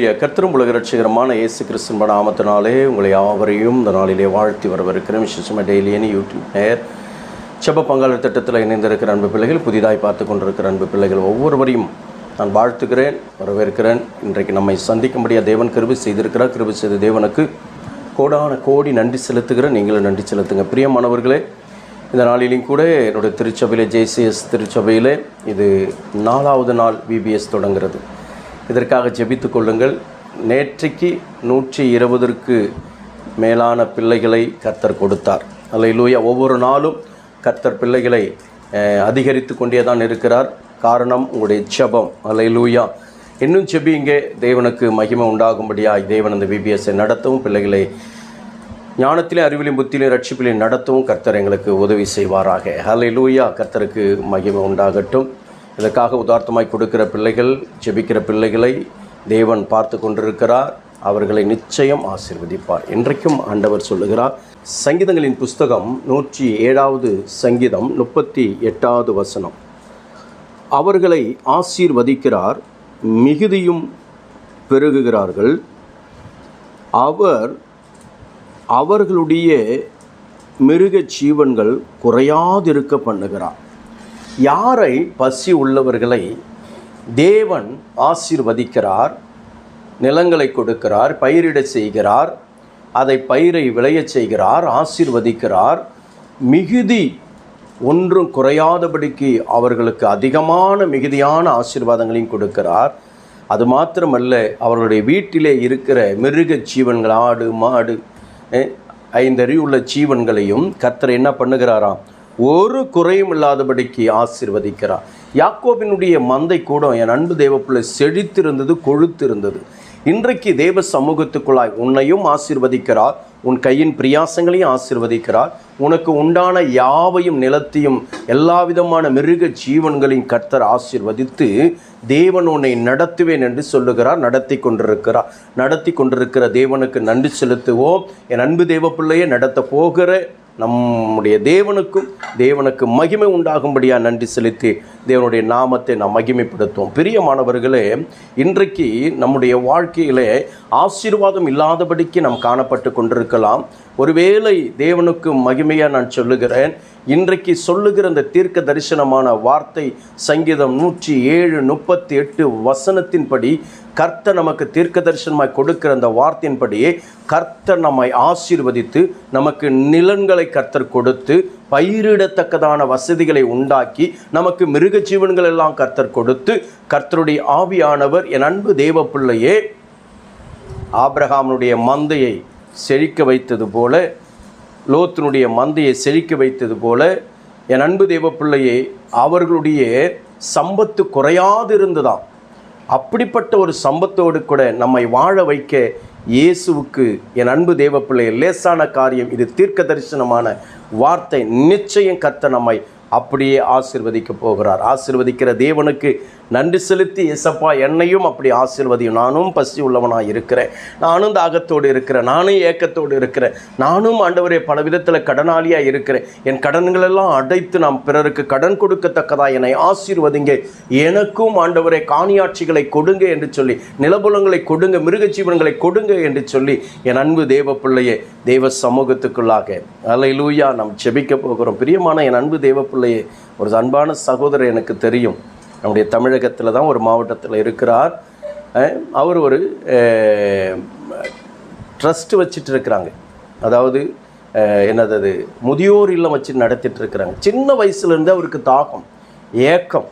ஹalleluya கர்த்தரும் உலக ரட்சிகரமான இயேசு கிறிஸ்துவின் நாமத்தினாலே உங்களை யாவரையும் இந்த நாளிலே வாழ்த்தி வரவிருக்கிறேன். விசேஷமாக டெய்லியனி யூடியூப் நேர் செப பங்காளர் திட்டத்தில் இணைந்திருக்கிற அன்பு பிள்ளைகள் புதிதாய் பார்த்து கொண்டிருக்கிற அன்பு பிள்ளைகள் ஒவ்வொருவரையும் நான் வாழ்த்துகிறேன் வரவேற்கிறேன். இன்றைக்கு நம்மை சந்திக்கும்படியாக தேவன் கிருபை செய்திருக்கிறார். கிருபி செய்த தேவனுக்கு கோடான கோடி நன்றி செலுத்துகிறேன். நீங்களும் நன்றி செலுத்துங்க. பிரியமானவர்களே இந்த நாளிலையும் கூட என்னுடைய திருச்சபையில் ஜேசிஎஸ் திருச்சபையிலே இது நாலாவது நாள் விபிஎஸ் தொடங்குறது இதற்காக ஜெபித்து கொள்ளுங்கள். நேற்றைக்கு நூற்றி இருபதற்கு மேலான பிள்ளைகளை கர்த்தர் கொடுத்தார். அல்லையிலூயா ஒவ்வொரு நாளும் கர்த்தர் பிள்ளைகளை அதிகரித்து கொண்டே தான் இருக்கிறார். காரணம் உங்களுடைய அலை லூயா இன்னும் ஜெபிங்க தேவனுக்கு மகிமை உண்டாகும்படியாக தேவன் அந்த பிபிஎஸ்ஸை நடத்தவும் பிள்ளைகளை ஞானத்திலே அறிவிலையும் புத்தியிலும் ரட்சிப்பிலையும் நடத்தவும் கர்த்தர் எங்களுக்கு உதவி செய்வாராக. ஹலை லூயா கர்த்தருக்கு மகிமை உண்டாகட்டும். இதற்காக உதார்த்தமாய் கொடுக்கிற பிள்ளைகள் ஜெபிக்கிற பிள்ளைகளை தேவன் பார்த்து கொண்டிருக்கிறார். அவர்களை நிச்சயம் ஆசீர்வதிப்பார். இன்றைக்கும் ஆண்டவர் சொல்லுகிறார் சங்கீதங்களின் புஸ்தகம் நூற்றி ஏழாவது சங்கீதம் முப்பத்தி எட்டாவது வசனம். அவர்களை ஆசீர்வதிக்கிறார் மிகுதியும் பெருகுகிறார்கள். அவர் அவர்களுடைய மிருக ஜீவன்கள் குறையாதிருக்க பண்ணுகிறார். யாரை பசி உள்ளவர்களை தேவன் ஆசீர்வதிக்கிறார் நிலங்களை கொடுக்கிறார் பயிரிட செய்கிறார் அதை பயிரை விளையச் செய்கிறார் ஆசீர்வதிக்கிறார். மிகுதி ஒன்றும் குறையாதபடிக்கு அவர்களுக்கு அதிகமான மிகுதியான ஆசீர்வாதங்களையும் கொடுக்கிறார். அது மாத்திரமல்ல அவர்களுடைய வீட்டிலே இருக்கிற மிருக ஜீவன்கள் ஆடு மாடு ஐந்தறிவுள்ள ஜீவன்களையும் கத்தரை என்ன பண்ணுகிறாராம்? ஒரு குறையும் இல்லாதபடிக்கு ஆசிர்வதிக்கிறார். யாக்கோபினுடைய மந்தை கூட என் அன்பு தேவப்புள்ள செழித்திருந்தது கொழுத்திருந்தது. இன்றைக்கு தேவ சமூகத்துக்குள்ளாய் உன்னையும் ஆசிர்வதிக்கிறார். உன் கையின் பிரியாசங்களையும் ஆசிர்வதிக்கிறார். உனக்கு உண்டான யாவையும் நிலத்தையும் எல்லா விதமான மிருக ஜீவன்களையும் கர்த்தர் ஆசிர்வதித்து தேவன் உன்னை நடத்துவேன் என்று சொல்லுகிறார் நடத்தி கொண்டிருக்கிறார். நடத்தி கொண்டிருக்கிற தேவனுக்கு நன்றி செலுத்துவோம். என் அன்பு தேவ பிள்ளையை நடத்த போகிற நம்முடைய தேவனுக்கும் தேவனுக்கு மகிமை உண்டாகும்படியாக நன்றி செலுத்தி தேவனுடைய நாமத்தை நாம் மகிமைப்படுத்துவோம். பிரியமானவர்களே இன்றைக்கு நம்முடைய வாழ்க்கையிலே ஆசீர்வாதம் இல்லாதபடிக்கு நாம் காணப்பட்டு கொண்டிருக்கலாம். ஒருவேளை தேவனுக்கு மகிமையாக நான் சொல்லுகிறேன். இன்றைக்கு சொல்லுகிற அந்த தீர்க்க தரிசனமான வார்த்தை சங்கீதம் நூற்றி ஏழு முப்பத்தி எட்டு வசனத்தின்படி கர்த்த நமக்கு தீர்க்க தரிசனமாய் கொடுக்கிற அந்த வார்த்தையின்படியே கர்த்தர் நம்மை ஆசீர்வதித்து நமக்கு நிலன்களை கர்த்தர் கொடுத்து பயிரிடத்தக்கதான வசதிகளை உண்டாக்கி நமக்கு மிருக ஜீவன்கள் எல்லாம் கர்த்தர் கொடுத்து கர்த்தருடைய ஆவியானவர் என் அன்பு தேவ பிள்ளையே ஆப்ரஹாமனுடைய மந்தையை செழிக்க வைத்தது போல லோத்தினுடைய மந்தையை செழிக்க வைத்தது போல என் அன்பு தேவ பிள்ளையே அவர்களுடைய சம்பத்து குறையாது இருந்ததாம் அப்படிப்பட்ட ஒரு சம்பத்தோடு கூட நம்மை வாழ வைக்க இயேசுவுக்கு என் அன்பு தேவப்பிள்ளையை லேசான காரியம் இது தீர்க்க தரிசனமான வார்த்தை நிச்சயம் கத்த நம்மை அப்படியே ஆசிர்வதிக்கப் போகிறார். ஆசிர்வதிக்கிற தேவனுக்கு நன்றி செலுத்தி எசப்பா என்னையும் அப்படி ஆசிர்வதியும். நானும் பசி உள்ளவனாக இருக்கிறேன். நானும் தாகத்தோடு இருக்கிறேன். நானும் ஏக்கத்தோடு இருக்கிறேன். நானும் ஆண்டவரே பல விதத்தில் கடனாளியாக இருக்கிறேன். என் கடன்களெல்லாம் அடைத்து நாம் பிறருக்கு கடன் கொடுக்கத்தக்கதா என்னை ஆசீர்வதிங்க. எனக்கும் ஆண்டவரே காணியாட்சிகளை கொடுங்க என்று சொல்லி நிலபுலங்களை கொடுங்க மிருக ஜீவனங்களை கொடுங்க என்று சொல்லி என் அன்பு தேவ பிள்ளையே தேவ சமூகத்துக்குள்ளாக. அலையிலூயா நாம் செபிக்க போகிறோம். பிரியமான என் அன்பு தேவ பிள்ளையே ஒரு அன்பான சகோதரர் எனக்கு தெரியும். நம்முடைய தமிழகத்தில் தான் ஒரு மாவட்டத்தில் இருக்கிறார். அவர் ஒரு ட்ரஸ்ட் வச்சுட்டு இருக்கிறாங்க. அதாவது என்னது அது முதியோர் இல்லம் வச்சு நடத்திட்டு இருக்கிறாங்க. சின்ன வயசுலேருந்து அவருக்கு தாக்கம் ஏக்கம்.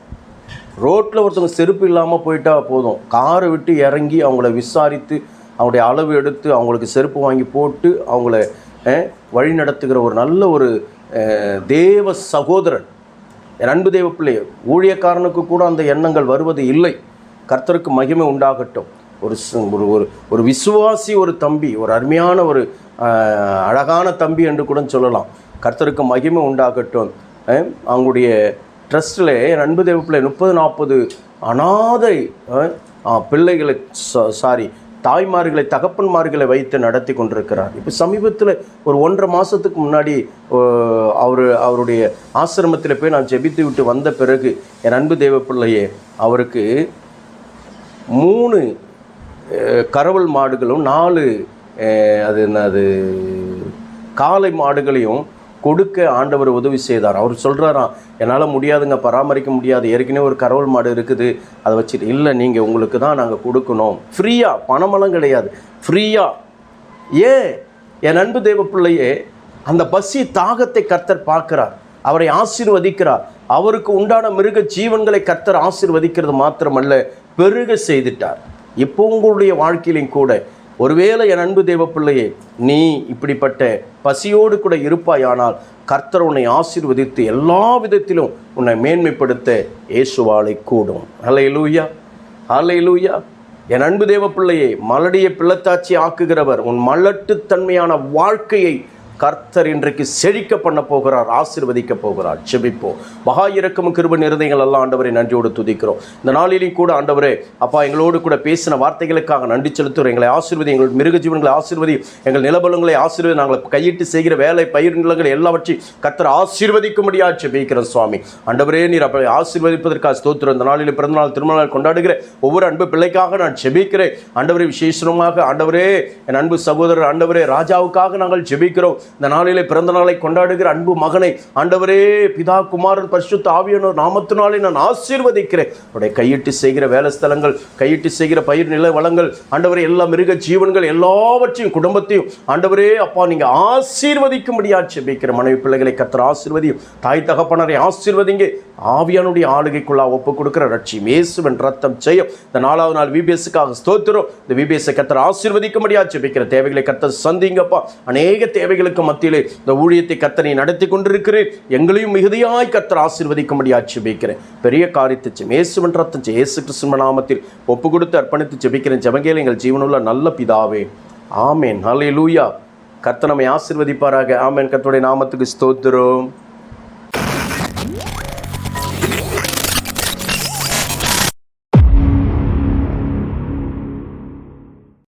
ரோட்டில் ஒருத்தவங்க செருப்பு இல்லாமல் போயிட்டா போதும். காரை விட்டு இறங்கி அவங்கள விசாரித்து அவங்களுடைய அளவு எடுத்து அவங்களுக்கு செருப்பு வாங்கி போட்டு அவங்கள வழி நடத்துகிற ஒரு நல்ல ஒரு தேவ சகோதரன். என் அன்பு தேவ ஊழியக்காரனுக்கு கூட அந்த எண்ணங்கள் வருவது இல்லை. கர்த்தருக்கு மகிமை உண்டாகட்டும். ஒரு சு- ஒரு ஒரு ஒரு விசுவாசி ஒரு தம்பி ஒரு அருமையான ஒரு அழகான தம்பி என்று கூட சொல்லலாம். கர்த்தருக்கு மகிமை உண்டாகட்டும். அவங்களுடைய ட்ரஸ்ட்டில் என் அன்பு தேவப்பிள்ளை முப்பது நாற்பது அனாதை பிள்ளைகளை சாரி தாய்மார்களை தகப்பன்மார்களை வைத்து நடத்தி கொண்டிருக்கிறார். இப்போ சமீபத்தில் ஒரு ஒன்றரை மாதத்துக்கு முன்னாடி அவர் அவருடைய ஆசிரமத்தில் போய் நான் ஜெபித்து விட்டு வந்த பிறகு என் அன்பு தேவ பிள்ளையே அவருக்கு மூணு கரவல் மாடுகளும் நாலு அது என்னது காளை மாடுகளையும் கொடுக்க ஆண்டவர் உதவி செய்தார். அவர் சொல்கிறாராம் என்னால் முடியாதுங்க பராமரிக்க முடியாது. ஏற்கனவே ஒரு கரவல் மாடு இருக்குது. அதை வச்சுட்டு இல்லை நீங்கள் உங்களுக்கு தான் நாங்கள் கொடுக்கணும். ஃப்ரீயாக பணமெல்லாம் கிடையாது. ஃப்ரீயாக ஏன் என் அன்பு தெய்வ பிள்ளையே அந்த பசி தாகத்தை கர்த்தர் பார்க்குறார். அவரை ஆசீர்வதிக்கிறார். அவருக்கு உண்டான மிருக ஜீவன்களை கர்த்தர் ஆசீர்வதிக்கிறது மாத்திரமல்ல பெருக செய்துட்டார். இப்போ உங்களுடைய வாழ்க்கையிலையும் கூட ஒருவேளை என் அன்பு தேவ பிள்ளையே நீ இப்படிப்பட்ட பசியோடு கூட இருப்பாயானால் கர்த்தர் உன்னை ஆசீர்வதித்து எல்லா விதத்திலும் உன்னை மேன்மைப்படுத்த இயேசுவாலை கூடும். அலை லூயா அலை லூயா என் அன்பு தேவ பிள்ளையே மலடிய பிள்ளத்தாச்சி ஆக்குகிறவர் உன் மலட்டுத்தன்மையான வாழ்க்கையை கர்த்தர் இன்றைக்கு செழிக்க பண்ண போகிறார் ஆசிர்வதிக்க போகிறார். செபிப்போம் மகா இறக்கமும் கிருப நிறுதைகள் எல்லாம் ஆண்டவரை நன்றியோடு துதிக்கிறோம். இந்த நாளிலையும் கூட ஆண்டவரே அப்பா எங்களோடு கூட பேசின வார்த்தைகளுக்காக நன்றி செலுத்துகிறோம். எங்களை ஆசிர்வதி எங்கள் மிருக ஜீவன்களை ஆசிர்வதி எங்கள் நிலபலங்களை ஆசீர்வதி நாங்கள் கையிட்டு செய்கிற வேலை பயிர் நிலங்கள் எல்லாவற்றையும் கர்த்தர் ஆசீர்வதிக்கும்படியாக செபிக்கிறோம் சுவாமி. ஆண்டவரே நீர் அப்படி ஆசீர்வதிப்பதற்காக ஸ்தோத்திரம். இந்த நாளில் பிறந்தநாள் திருமணநாள் கொண்டாடுகிற ஒவ்வொரு அன்பு பிள்ளைக்காக நான் ஜெபிக்கிறேன். ஆண்டவரே விசேஷமாக ஆண்டவரே என் அன்பு சகோதரர் ஆண்டவரே ராஜாவுக்காக நாங்கள் ஜெபிக்கிறோம். இந்த நாளிலே பிறந்த நாளை கொண்டாடுகிற அன்பு மகனை ஆண்டவரே பிதா குமாரன் பரிசுத்த ஆவியனோர் நாமத்தினாலே நான் ஆசீர்வதிக்கிறேன். அவருடைய கையிட்டு செய்கிற வேலை ஸ்தலங்கள் கையிட்டு செய்கிற பயிர் நில வளங்கள் ஆண்டவரே எல்லா மிருக ஜீவன்கள் எல்லாவற்றையும் குடும்பத்தையும் ஆண்டவரே அப்பா நீங்கள் ஆசீர்வதிக்கும்படியா செபிக்கிற மனைவி பிள்ளைகளை கத்திர ஆசீர்வதியும். தாய் தகப்பனரை ஆசீர்வதிங்க. ஆவியானுடைய ஆளுகைக்குள்ளா ஒப்பு கொடுக்கிற ரட்சி மேசுவன் ரத்தம் செய்யும் இந்த நாலாவது நாள் விபிஎஸ்க்காக ஸ்தோத்திரம். இந்த விபிஎஸ் கத்திர ஆசீர்வதிக்கும்படியா செபிக்கிற தேவைகளை கத்த சந்திங்கப்பா. அநேக தேவைகளுக்கு மத்தியிலே இந்த ஊழியத்தை கத்தனை நடத்தி கொண்டிருக்கிறேன் எங்களையும் மிகுதியாய் கத்தர் ஆசீர்வதிக்கும்படி ஜெபிக்கிறேன் பெரிய காரியத்தை செய். மேசுவன் ரத்தம் செய். இயேசு கிறிஸ்துவ நாமத்தில் ஒப்பு கொடுத்து அர்ப்பணித்து ஜெபிக்கிறேன். ஜெபங்கேல எங்கள் ஜீவனுள்ள நல்ல பிதாவே. ஆமேன். ஹalleluya. கர்த்தர் நம்மை ஆசிர்வதிப்பாராக. ஆமேன். கத்தோடைய நாமத்துக்கு ஸ்தோத்திரம்.